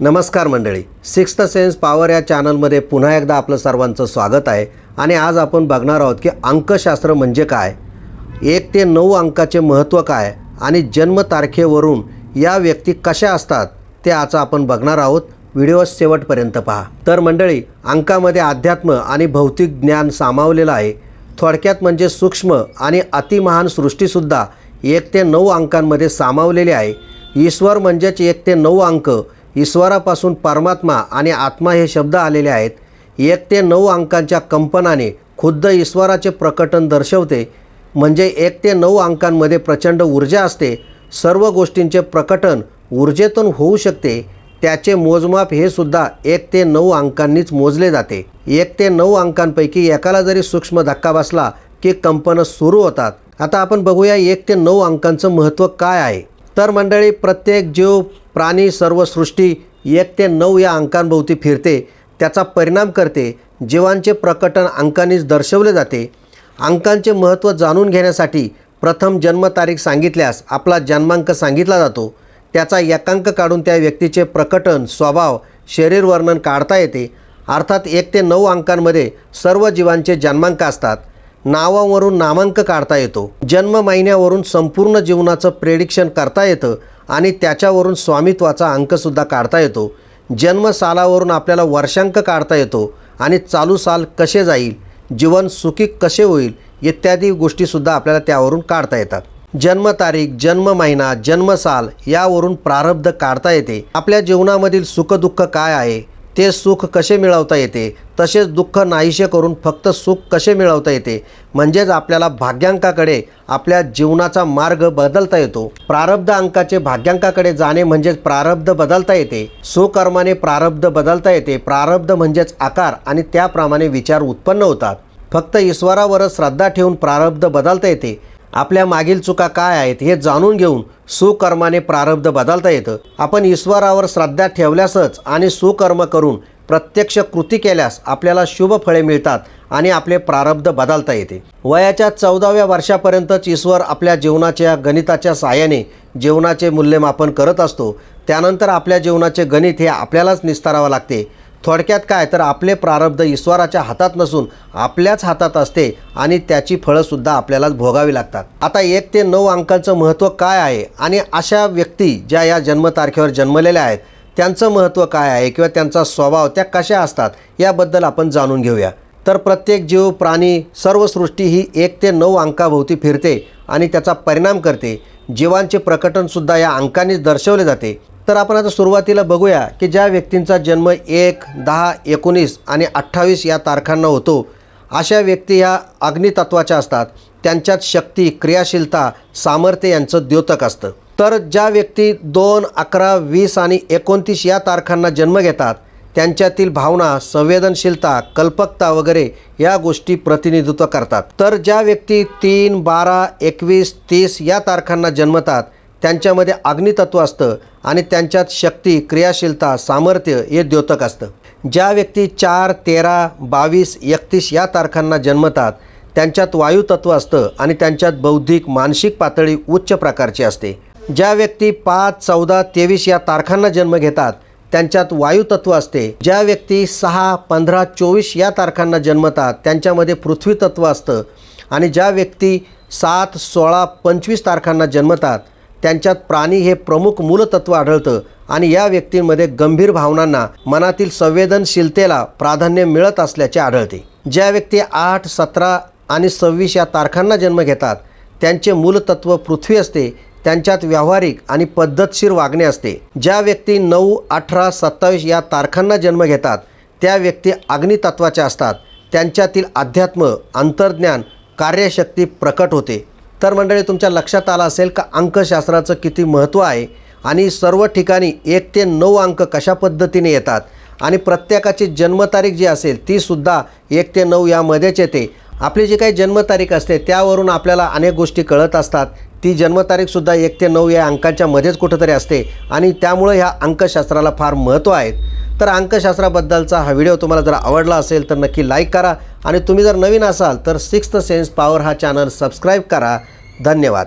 नमस्कार मंडळी. Sixth sense power या चॅनलमध्ये पुन्हा एकदा आपलं सर्वांचं स्वागत आहे आणि आज आपण बघणार आहोत की अंकशास्त्र म्हणजे काय एक ते नऊ अंकाचे महत्त्व काय आणि जन्मतारखेवरून या व्यक्ती कशा असतात ते आज आपण बघणार आहोत. व्हिडिओ शेवटपर्यंत पहा. तर मंडळी अंकामध्ये अध्यात्म आणि भौतिक ज्ञान सामावलेलं आहे. थोडक्यात म्हणजे सूक्ष्म आणि अतिमहान सृष्टीसुद्धा एक ते नऊ अंकांमध्ये सामावलेली आहे. ईश्वर म्हणजेच एक ते नऊ अंक ईश्वरापासून परमात्मा आणि आत्मा हे शब्द आलेले आहेत. एक ते नऊ अंकांच्या कंपनाने खुद्द ईश्वराचे प्रकटन दर्शवते. म्हणजे एक ते नऊ अंकांमध्ये प्रचंड ऊर्जा असते. सर्व गोष्टींचे प्रकटन ऊर्जेतून होऊ शकते. त्याचे मोजमाप हे सुद्धा एक ते नऊ अंकांनीच मोजले जाते. एक ते नऊ अंकांपैकी एकाला जरी सूक्ष्म धक्का बसला की कंपनं सुरू होतात. आता आपण बघूया एक ते नऊ अंकांचं महत्त्व काय आहे. तर मंडळी प्रत्येक जीव प्राणी सर्व सृष्टी एक ते नऊ या अंकांभोवती फिरते. त्याचा परिणाम करते. जीवांचे प्रकटन अंकांनीच दर्शवले जाते. अंकांचे महत्त्व जाणून घेण्यासाठी प्रथम जन्मतारीख सांगितल्यास आपला जन्मांक सांगितला जातो. त्याचा एकांक काढून त्या व्यक्तीचे प्रकटन स्वभाव शरीर वर्णन काढता येते. अर्थात एक ते नऊ अंकांमध्ये सर्व जीवांचे जन्मांक असतात. नावावरून नामांक काढता येतो. जन्म महिन्यावरून संपूर्ण जीवनाचं प्रेडिक्शन करता येतं आणि त्याच्यावरून स्वामित्वाचा अंकसुद्धा काढता येतो. जन्मसालावरून आपल्याला वर्षांक काढता येतो आणि चालू साल कसे जाईल जीवन सुखी कसे होईल इत्यादी गोष्टीसुद्धा आपल्याला त्यावरून काढता येतात. जन्मतारीख जन्म महिना जन्मसाल यावरून प्रारब्ध काढता येते. आपल्या जीवनामधील सुखदुःख काय आहे ते सुख कसे मिळवता येते? तसेच दुःख नाहीसे करून फक्त सुख कसे मिळवता येते? म्हणजेच आपल्याला भाग्यांकाकडे आपल्या जीवनाचा मार्ग बदलता येतो. प्रारब्ध अंकाचे भाग्यांकाकडे जाणे म्हणजेच प्रारब्ध बदलता येते. सुकर्माने प्रारब्ध बदलता येते. प्रारब्ध म्हणजेच आकार आणि त्याप्रमाणे विचार उत्पन्न होतात. फक्त ईश्वरावरच श्रद्धा ठेवून प्रारब्ध बदलता येते. आपल्या मागील चुका काय आहेत हे जाणून घेऊन सुकर्माने प्रारब्ध बदलता येतं. आपण ईश्वरावर श्रद्धा ठेवल्यासच आणि सुकर्म करून प्रत्यक्ष कृती केल्यास आपल्याला शुभ फळे मिळतात आणि आपले प्रारब्ध बदलता येते. वयाच्या चौदाव्या वर्षापर्यंतच ईश्वर आपल्या जीवनाच्या गणिताच्या साहाय्याने जीवनाचे मूल्यमापन करत असतो. त्यानंतर आपल्या जीवनाचे गणित हे आपल्यालाच निस्तारावं लागते. थोडक्यात काय? तर आपले प्रारब्ध ईश्वराच्या हातात नसून आपल्याच हातात असते आणि त्याची फळंसुद्धा आपल्यालाच भोगावी लागतात. आता एक ते नऊ अंकांचं महत्त्व काय आहे? आणि अशा व्यक्ती ज्या या जन्मतारखेवर जन्मलेल्या आहेत त्यांचं महत्त्व काय आहे किंवा त्यांचा स्वभाव त्या कशा असतात याबद्दल आपण जाणून घेऊया. तर प्रत्येक जीव प्राणी सर्व सृष्टी ही एक ते नऊ अंकाभोवती फिरते आणि त्याचा परिणाम करते. जीवांचे प्रकटनसुद्धा या अंकांनीच दर्शवले जाते. तर आपण आता सुरुवातीला बघूया की ज्या व्यक्तींचा जन्म एक दहा एकोणीस आणि अठ्ठावीस या तारखांना होतो अशा व्यक्ती ह्या अग्नितत्वाच्या असतात. त्यांच्यात शक्ती क्रियाशीलता सामर्थ्य यांचं द्योतक असतं. तर ज्या व्यक्ती दोन अकरा वीस आणि एकोणतीस या तारखांना जन्म घेतात त्यांच्यातील भावना संवेदनशीलता कल्पकता वगैरे या गोष्टी प्रतिनिधित्व करतात. तर ज्या व्यक्ती तीन बारा एकवीस तीस या तारखांना जन्मतात त्यांच्यामध्ये अग्नितत्व असतं आणि त्यांच्यात शक्ती क्रियाशीलता सामर्थ्य हे द्योतक असतं. ज्या व्यक्ती चार तेरा बावीस एकतीस या तारखांना जन्मतात त्यांच्यात वायुतत्व असतं आणि त्यांच्यात बौद्धिक मानसिक पातळी उच्च प्रकारची असते. ज्या व्यक्ती पाच चौदा तेवीस या तारखांना जन्म घेतात त्यांच्यात वायुतत्व असते. ज्या व्यक्ती सहा पंधरा चोवीस या तारखांना जन्मतात त्यांच्यामध्ये पृथ्वीतत्व असतं आणि ज्या व्यक्ती सात सोळा पंचवीस तारखांना जन्मतात त्यांच्यात प्राणी हे प्रमुख मूलतत्व आढळतं आणि या व्यक्तींमध्ये गंभीर भावनांना मनातील संवेदनशीलतेला प्राधान्य मिळत असल्याचे आढळते. ज्या व्यक्ती आठ सतरा आणि सव्वीस या तारखांना जन्म घेतात त्यांचे मूलतत्व पृथ्वी असते त्यांच्यात व्यावहारिक आणि पद्धतशीर वागणे असते. ज्या व्यक्ती नऊ अठरा सत्तावीस या तारखांना जन्म घेतात त्या व्यक्ती अग्नितत्वाच्या असतात. त्यांच्यातील अध्यात्म अंतर्ज्ञान कार्यशक्ती प्रकट होते. तर मंडळी तुमच्या लक्षात आलं असेल का अंकशास्त्राचं किती महत्त्व आहे? आणि सर्व ठिकाणी एक ते नऊ अंक कशा पद्धतीने येतात? आणि प्रत्येकाची जन्मतारीख जी असेल तीसुद्धा एक ते नऊ यामध्येच येते. आपली जी काही जन्मतारीख असते त्यावरून आपल्याला अनेक गोष्टी कळत असतात. ती जन्मतारीखसुद्धा एक ते नऊ या अंकाच्या मध्येच कुठंतरी असते. आणि त्यामुळं ह्या अंकशास्त्राला फार महत्त्व आहे. तर अंकशास्त्राबद्दलचा हा व्हिडिओ तुम्हाला जर आवडला असेल तर नक्की लाईक करा. आणि तुम्ही जर नवीन असाल तर सिक्स्थ सेन्स पॉवर हा चॅनल सबस्क्राईब करा. धन्यवाद.